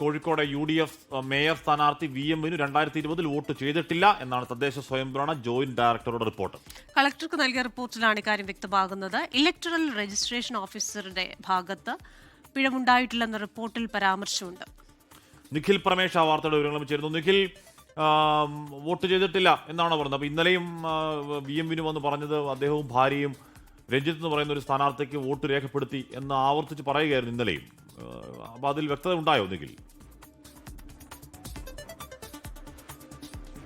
Kozhikode U D F mayor സ്ഥാനാർത്ഥി V എമ്മിന് രണ്ടായിരത്തി ഇരുപതിൽ വോട്ട് ചെയ്തിട്ടില്ല എന്നാണ് തദ്ദേശ സ്വയംഭരണ ജോയിന്റ് ഡയറക്ടറുടെ റിപ്പോർട്ട്. കളക്ടർക്ക് നൽകിയ റിപ്പോർട്ടിലാണ് ഇക്കാര്യം വ്യക്തമാകുന്നത്. ഇലക്ടറൽ രജിസ്ട്രേഷൻ ഓഫീസറുടെ ഭാഗത്ത് പിഴവുണ്ടായിട്ടില്ലെന്ന റിപ്പോർട്ടിൽ പരാമർശമുണ്ട്. നിഖിൽ പ്രമേഷ് ആ വാർത്തയുടെ വിവരങ്ങളും ചേരുന്നു നിഖിൽ വോട്ട് ചെയ്തിട്ടില്ല എന്നാണ് പറഞ്ഞത്. അപ്പോൾ ഇന്നലെയും വി എം വിനു വന്ന് പറഞ്ഞത് അദ്ദേഹവും ഭാര്യയും രഞ്ജിത്ത് എന്ന് പറയുന്ന ഒരു സ്ഥാനാർത്ഥിക്ക് വോട്ട് രേഖപ്പെടുത്തി എന്ന് ആവർത്തിച്ച് പറയുകയായിരുന്നു ഇന്നലെയും. അപ്പോൾ അതിൽ വ്യക്തത ഉണ്ടായോ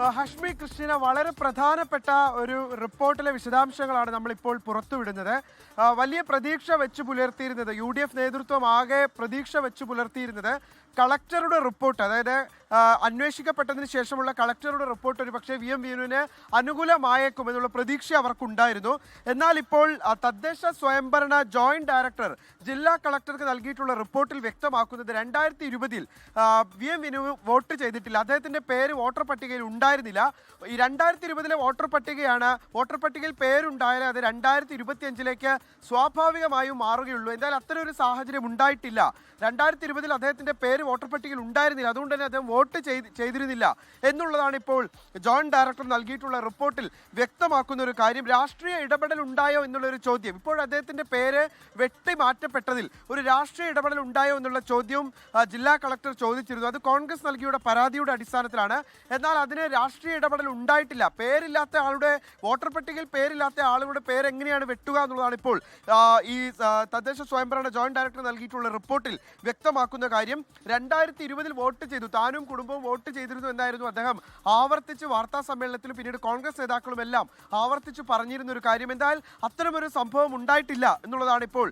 ആ, ഹഷ്മി ക്രിസ്റ്റീന വളരെ പ്രധാനപ്പെട്ട ഒരു റിപ്പോർട്ടിലെ വിശദാംശങ്ങളാണ് നമ്മളിപ്പോൾ പുറത്തുവിടുന്നത്. വലിയ പ്രതീക്ഷ വെച്ച് പുലർത്തിയിരുന്നത് യു ഡി എഫ് നേതൃത്വം ആകെ പ്രതീക്ഷ വെച്ച് പുലർത്തിയിരുന്നത് കളക്ടറുടെ റിപ്പോർട്ട് അതായത് അന്വേഷിക്കപ്പെട്ടതിന് ശേഷമുള്ള കളക്ടറുടെ റിപ്പോർട്ട് ഒരു പക്ഷേ വി എം വിനുവിന് അനുകൂലമായേക്കും എന്നുള്ള പ്രതീക്ഷ അവർക്കുണ്ടായിരുന്നു. എന്നാൽ ഇപ്പോൾ തദ്ദേശ സ്വയംഭരണ ജോയിന്റ് ഡയറക്ടർ ജില്ലാ കളക്ടർക്ക് നൽകിയിട്ടുള്ള റിപ്പോർട്ടിൽ വ്യക്തമാക്കുന്നത് രണ്ടായിരത്തി ഇരുപതിൽ വി എം വിനു വോട്ട് ചെയ്തിട്ടില്ല. അദ്ദേഹത്തിന്റെ പേര് വോട്ടർ പട്ടികയിൽ ഉണ്ടായിരുന്നില്ല. ഈ രണ്ടായിരത്തി ഇരുപതിലെ വോട്ടർ പട്ടികയാണ് വോട്ടർ പട്ടികയിൽ പേരുണ്ടായാലും അത് രണ്ടായിരത്തി ഇരുപത്തി അഞ്ചിലേക്ക് സ്വാഭാവികമായും മാറുകയുള്ളൂ. എന്തായാലും അത്തരം ഒരു സാഹചര്യം ഉണ്ടായിട്ടില്ല. രണ്ടായിരത്തി ഇരുപതിൽ അദ്ദേഹത്തിന്റെ പേര് വോട്ടർ പട്ടികയിൽ ഉണ്ടായിരുന്നില്ല. അതുകൊണ്ട് തന്നെ അദ്ദേഹം വോട്ട് ചെയ്ത് ചെയ്തിരുന്നില്ല എന്നുള്ളതാണ് ഇപ്പോൾ ജോയിന്റ് ഡയറക്ടർ നൽകിയിട്ടുള്ള റിപ്പോർട്ടിൽ വ്യക്തമാക്കുന്ന ഒരു കാര്യം. രാഷ്ട്രീയ ഇടപെടൽ ഉണ്ടായോ എന്നുള്ള ഒരു ചോദ്യം. ഇപ്പോൾ അദ്ദേഹത്തിന്റെ പേര് വെട്ടി മാറ്റപ്പെട്ടതിൽ ഒരു രാഷ്ട്രീയ ഇടപെടൽ ഉണ്ടായോ എന്നുള്ള ചോദ്യവും ജില്ലാ കളക്ടർ ചോദിച്ചിരുന്നു. അത് കോൺഗ്രസ് നൽകിയുടെ പരാതിയുടെ അടിസ്ഥാനത്തിലാണ്. എന്നാൽ അതിന് രാഷ്ട്രീയ ഇടപെടൽ ഉണ്ടായിട്ടില്ല. പേരില്ലാത്ത ആളുടെ വോട്ടർ പട്ടികയിൽ പേരില്ലാത്ത ആളുകളുടെ പേര് എങ്ങനെയാണ് വെട്ടുക എന്നുള്ളതാണ് ഇപ്പോൾ ഈ തദ്ദേശ സ്വയംഭരണ ജോയിന്റ് ഡയറക്ടർ നൽകിയിട്ടുള്ള റിപ്പോർട്ടിൽ വ്യക്തമാക്കുന്ന കാര്യം. രണ്ടായിരത്തി ഇരുപതിൽ വോട്ട് ചെയ്തു. താനും കുടുംബവും വോട്ട് ചെയ്തിരുന്നു എന്നായിരുന്നു അദ്ദേഹം. ആവർത്തിച്ച് വാർത്താ സമ്മേളനത്തിലും പിന്നീട് കോൺഗ്രസ് നേതാക്കളും എല്ലാം ആവർത്തിച്ച് പറഞ്ഞിരുന്ന ഒരു കാര്യം. എന്തായാലും അത്തരമൊരു സംഭവം ഉണ്ടായിട്ടില്ല എന്നുള്ളതാണ് ഇപ്പോൾ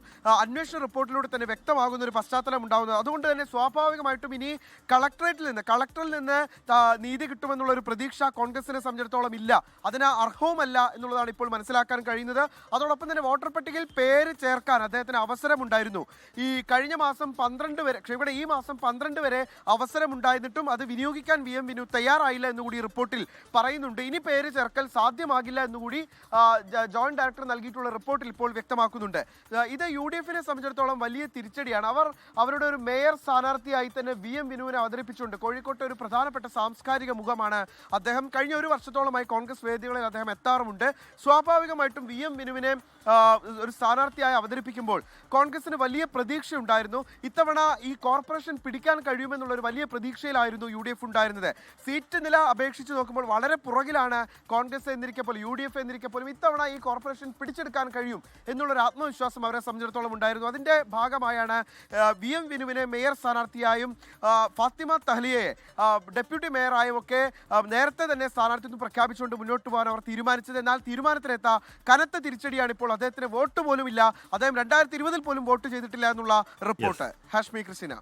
അന്വേഷണ റിപ്പോർട്ടിലൂടെ തന്നെ വ്യക്തമാകുന്ന ഒരു പശ്ചാത്തലം ഉണ്ടാകുന്നത് അതുകൊണ്ട് തന്നെ സ്വാഭാവികമായിട്ടും ഇനി കളക്ടറേറ്റിൽ നിന്ന് കളക്ടറിൽ നിന്ന് നീതി കിട്ടുമെന്നുള്ള ഒരു പ്രതീക്ഷ കോൺഗ്രസിനെ സംബന്ധിച്ചിടത്തോളം ഇല്ല. അതിന് അർഹവുമല്ല എന്നുള്ളതാണ് ഇപ്പോൾ മനസ്സിലാക്കാൻ കഴിയുന്നത്. അതോടൊപ്പം തന്നെ വോട്ടർ പട്ടികയിൽ പേര് ചേർക്കാൻ അദ്ദേഹത്തിന് അവസരമുണ്ടായിരുന്നു. ഈ കഴിഞ്ഞ മാസം പന്ത്രണ്ട് വരെ ഇവിടെ ഈ മാസം പന്ത്രണ്ട് വരെ അവസരമുണ്ടായിരുന്നിട്ടും അത് വിനിയോഗിക്കാൻ വി എം വിനു തയ്യാറായില്ല എന്നുകൂടി റിപ്പോർട്ടിൽ പറയുന്നുണ്ട്. ഇനി പേര് ചേർക്കൽ സാധ്യമാകില്ല എന്നുകൂടി ജോയിന്റ് ഡയറക്ടർ നൽകിയിട്ടുള്ള റിപ്പോർട്ടിൽ ഇപ്പോൾ വ്യക്തമാക്കുന്നുണ്ട്. ഇത് യു ഡി എഫിനെ സംബന്ധിച്ചിടത്തോളം വലിയ തിരിച്ചടിയാണ്. അവർ അവരുടെ ഒരു മേയർ സ്ഥാനാർത്ഥിയായി തന്നെ വി എം വിനുവിനെ അവതരിപ്പിച്ചുകൊണ്ട് കോഴിക്കോട്ടെ ഒരു പ്രധാനപ്പെട്ട സാംസ്കാരിക മുഖമാണ് അദ്ദേഹം. കഴിഞ്ഞ ഒരു വർഷത്തോളമായി കോൺഗ്രസ് വേദികളിൽ അദ്ദേഹം എത്താറുമുണ്ട്. സ്വാഭാവികമായിട്ടും വി എം വിനുവിനെ ഒരു സ്ഥാനാർത്ഥിയായി അവതരിപ്പിക്കുമ്പോൾ കോൺഗ്രസിന് വലിയ പ്രതീക്ഷയുണ്ടായിരുന്നു. ഇത്തവണ ഈ കോർപ്പറേഷൻ പിടിക്കാൻ കഴിയുമെന്നുള്ള ഒരു വലിയ പ്രതീക്ഷയിലായിരുന്നു യു ഡി എഫ് ഉണ്ടായിരുന്നത്. സീറ്റ് നില അപേക്ഷിച്ച് നോക്കുമ്പോൾ വളരെ പുറകിലാണ് കോൺഗ്രസ് എന്നിരിക്കെ പോലും യു ഡി എഫ് എന്നിരിക്കെ പോലും ഇത്തവണ ഈ കോർപ്പറേഷൻ പിടിച്ചെടുക്കാൻ കഴിയും എന്നുള്ളൊരു ആത്മവിശ്വാസം അവരെ സംബന്ധിച്ചിടത്തോളം ഉണ്ടായിരുന്നു. അതിന്റെ ഭാഗമായാണ് വി എം വിനുവിനെ മേയർ സ്ഥാനാർത്ഥിയായും ഫാത്തിമ തഹ്ലിയെ ഡെപ്യൂട്ടി മേയറായും ഒക്കെ നേരത്തെ തന്നെ സ്ഥാനാർത്ഥി സ്ഥാനാർത്ഥിത്വം പ്രഖ്യാപിച്ചുകൊണ്ട് മുന്നോട്ട് പോകാൻ അവർ തീരുമാനിച്ചത്. എന്നാൽ തീരുമാനത്തിനെത്ത കനത്ത തിരിച്ചടിയാണ് ഇപ്പോൾ അദ്ദേഹത്തിന് വോട്ട് പോലും ഇല്ല അദ്ദേഹം രണ്ടായിരത്തി ഇരുപതിൽ പോലും വോട്ട് ചെയ്തിട്ടില്ല എന്നുള്ള റിപ്പോർട്ട്. ഹാഷ്മി ക്രിസ്റ്റിന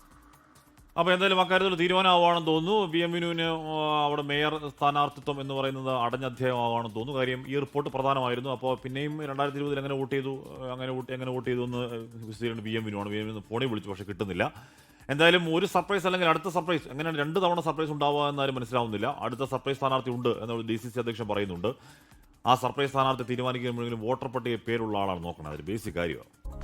അപ്പോൾ എന്തായാലും അക്കാര്യത്തിൽ തീരുമാനമാവാണെന്ന് തോന്നുന്നു. വി എം വിനുവിന് അവിടെ മേയർ സ്ഥാനാർത്ഥിത്വം എന്ന് പറയുന്നത് അടഞ്ഞ അധ്യായമാവാണെന്ന് തോന്നുന്നു. കാര്യം ഈ റിപ്പോർട്ട് പ്രധാനമായിരുന്നു. അപ്പോൾ പിന്നെയും രണ്ടായിരത്തി ഇരുപതിൽ എങ്ങനെ വോട്ട് ചെയ്തു അങ്ങനെ വോട്ട് എങ്ങനെ വോട്ട് ചെയ്തു എന്ന് വിശദീകരണം വി എം വിനുവാണ്. വി എം വിനു ഫോണിൽ വിളിച്ചു പക്ഷേ കിട്ടുന്നില്ല. എന്തായാലും ഒരു സർപ്രൈസ് അല്ലെങ്കിൽ അടുത്ത സർപ്രൈസ് എങ്ങനെയാണ് രണ്ട് തവണ സർപ്രൈസ് ഉണ്ടാവുക എന്നാലും മനസ്സിലാവുന്നില്ല. അടുത്ത സർപ്രൈസ് സ്ഥാനാർത്ഥി ഉണ്ട് എന്ന് ഡി സി സി അധ്യക്ഷൻ പറയുന്നുണ്ട്. ആ സർപ്രൈസ് സ്ഥാനാർത്ഥി തീരുമാനിക്കുമ്പോഴെങ്കിലും വോട്ടർ പട്ടിക പേരുള്ള ആളാണ് നോക്കണം. അതൊരു ബേസിക് കാര്യമാണ്